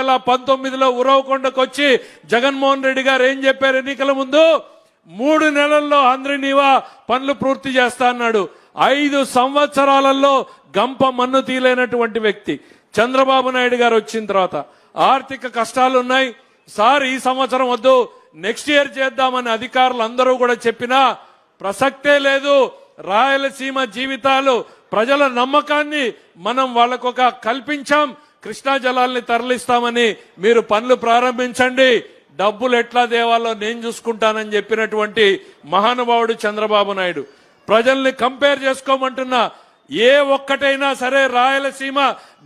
వేల పంతొమ్మిదిలో ఉరవకొండకు వచ్చి జగన్మోహన్ రెడ్డి గారు ఏం చెప్పారు ఎన్నికల ముందు? మూడు నెలల్లో ఆంధ్రనీవా పనులు పూర్తి చేస్తా అన్నాడు. ఐదు సంవత్సరాలలో గంప మన్ను తీలేనటువంటి వ్యక్తి చంద్రబాబు నాయుడు గారు వచ్చిన తర్వాత. ఆర్థిక కష్టాలు ఉన్నాయి. సార్ ఈ సంవత్సరం వద్దు. నెక్స్ట్ ఇయర్ చేద్దామని అధికారులు అందరూ కూడా చెప్పినా ప్రసక్తే లేదు. రాయలసీమ జీవితాలు ప్రజల నమ్మకాన్ని మనం వాళ్ళకొక కల్పించాం. కృష్ణా జలాల్ని తరలిస్తామని మీరు పనులు ప్రారంభించండి. డబ్బులు ఎట్లా దేవాలో నేను చూసుకుంటానని చెప్పినటువంటి మహానుభావుడు చంద్రబాబు నాయుడు. ప్రజల్ని కంపేర్ చేసుకోమంటున్నా ఏ ఒక్కటైనా సరే రాయలసీమ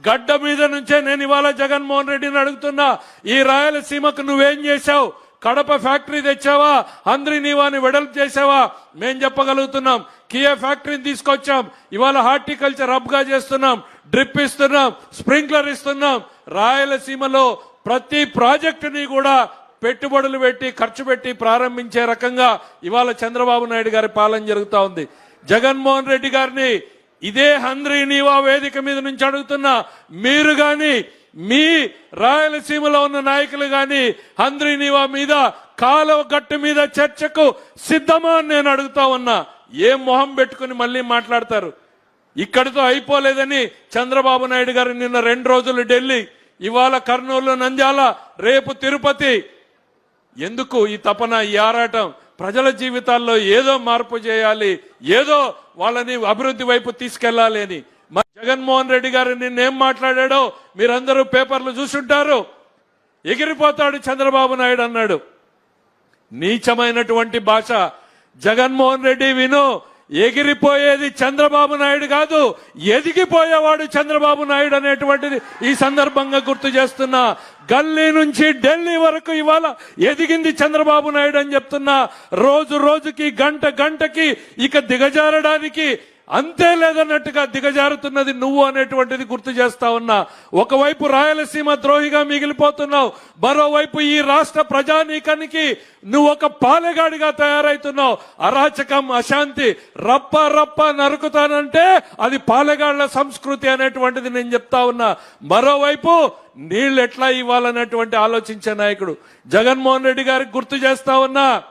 గడ్డ మీద నుంచే నేను ఇవాళ జగన్మోహన్ రెడ్డిని అడుగుతున్నా. ఈ రాయలసీమకు నువ్వేం చేశావు? కడప ఫ్యాక్టరీ తెచ్చావా? అంద్రి నీవాని వెడల్పు చేసావా మేం చెప్పగలుగుతున్నాం. కియా ఫ్యాక్టరీని తీసుకొచ్చాం. ఇవాళ హార్టికల్చర్ హబ్గా చేస్తున్నాం. డ్రిప్ ఇస్తున్నాం స్ప్రింక్లర్ ఇస్తున్నాం. రాయలసీమలో ప్రతి ప్రాజెక్టుని కూడా పెట్టుబడులు పెట్టి ఖర్చు పెట్టి ప్రారంభించే రకంగా ఇవాళ చంద్రబాబు నాయుడు గారి పాలన జరుగుతూ ఉంది. జగన్మోహన్ రెడ్డి గారిని ఇదే హంద్రీ నీవా వేదిక మీద నుంచి అడుగుతున్నా మీరు గాని మీ రాయలసీమలో ఉన్న నాయకులు గాని హంద్రీ నీవా మీద కాలువ గట్టు మీద చర్చకు సిద్ధమా అని నేను అడుగుతా ఉన్నా. ఏ మొహం పెట్టుకుని మళ్ళీ మాట్లాడతారు? ఇక్కడితో అయిపోలేదని చంద్రబాబు నాయుడు గారు నిన్న రెండు రోజులు ఢిల్లీ ఇవాళ కర్నూలు నంద్యాల రేపు తిరుపతి. ఎందుకు ఈ తపన ఈ ఆరాటం? ప్రజల జీవితాల్లో ఏదో మార్పు చేయాలి ఏదో వాళ్ళని అభివృద్ధి వైపు తీసుకెళ్ళాలి అని. మరి జగన్మోహన్ రెడ్డి గారు నిన్నేం మాట్లాడాడో మీరందరూ పేపర్లు చూసుంటారు. ఎగిరిపోతాడు చంద్రబాబు నాయుడు అన్నాడు. నీచమైనటువంటి భాష. జగన్మోహన్ రెడ్డి విను ఎగిరిపోయేది చంద్రబాబు నాయుడు కాదు ఎదిగిపోయేవాడు చంద్రబాబు నాయుడు అనేటువంటిది ఈ సందర్భంగా గుర్తు చేస్తున్నా. గల్లీ నుంచి ఢిల్లీ వరకు ఇవాళ ఎదిగింది చంద్రబాబు నాయుడు అని చెప్తున్నా. రోజు రోజుకి గంట గంటకి ఇక దిగజారడానికి అంతే లేదన్నట్టుగా దిగజారుతున్నది నువ్వు అనేటువంటిది గుర్తు చేస్తా ఉన్నా. ఒకవైపు రాయలసీమ ద్రోహిగా మిగిలిపోతున్నావు. మరోవైపు ఈ రాష్ట్ర ప్రజానీకానికి నువ్వు ఒక పాలెగాడిగా తయారైతున్నావు. అరాచకం అశాంతి రప్ప రప్ప నరుకుతానంటే అది పాలెగాళ్ళ సంస్కృతి అనేటువంటిది నేను చెప్తా ఉన్నా. మరోవైపు నీళ్ళు ఎట్లా ఇవ్వాలనేటువంటి ఆలోచించే నాయకుడు. జగన్మోహన్ రెడ్డి గారికి గుర్తు చేస్తా ఉన్నా.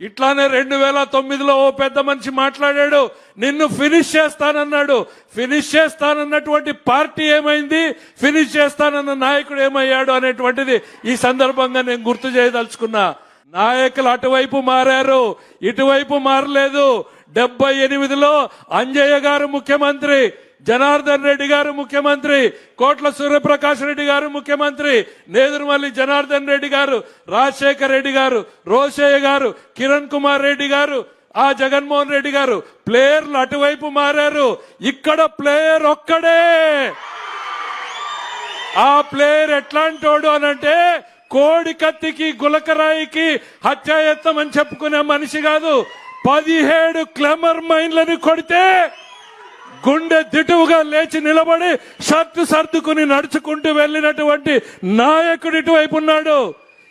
ఇట్లానే రెండు వేల తొమ్మిదిలో ఓ పెద్ద మనిషి మాట్లాడాడు నిన్ను ఫినిష్ చేస్తానన్నాడు. ఫినిష్ చేస్తానన్నటువంటి పార్టీ ఏమైంది? ఫినిష్ చేస్తానన్న నాయకుడు ఏమయ్యాడు? అనేటువంటిది ఈ సందర్భంగా నేను గుర్తు చేయదలుచుకున్నా. నాయకులు అటువైపు మారారు ఇటువైపు మారలేదు. డెబ్బై ఎనిమిదిలో అంజయ్య గారు ముఖ్యమంత్రి జనార్దన్ రెడ్డి గారు ముఖ్యమంత్రి కోట్ల సూర్యప్రకాష్ రెడ్డి గారు ముఖ్యమంత్రి నేదురుమల్లి జనార్దన్ రెడ్డి గారు రాజశేఖర్ రెడ్డి గారు రోషయ్య గారు కిరణ్ కుమార్ రెడ్డి గారు ఆ జగన్మోహన్ రెడ్డి గారు ప్లేయర్లు అటువైపు మారారు. ఇక్కడ ప్లేయర్ ఒక్కడే. ఆ ప్లేయర్ ఎట్లాంటోడు అనంటే కోడి కత్తికి గులకరాయికి హత్యాయత్నం అని చెప్పుకునే మనిషి కాదు. పదిహేడు క్లెమర్ మైన్లని కొడితే గుండె దిటువుగా లేచి నిలబడి షర్టు సర్దుకుని నడుచుకుంటూ వెళ్ళినటువంటి నాయకుడు ఇటువైపు ఉన్నాడు.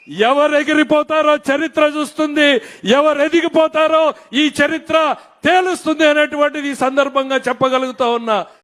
ఎవరు ఎగిరిపోతారో చరిత్ర చూస్తుంది. ఎవరు ఎదిగిపోతారో ఈ చరిత్ర తేలుస్తుంది అనేటువంటిది ఈ సందర్భంగా చెప్పగలుగుతా ఉన్నా.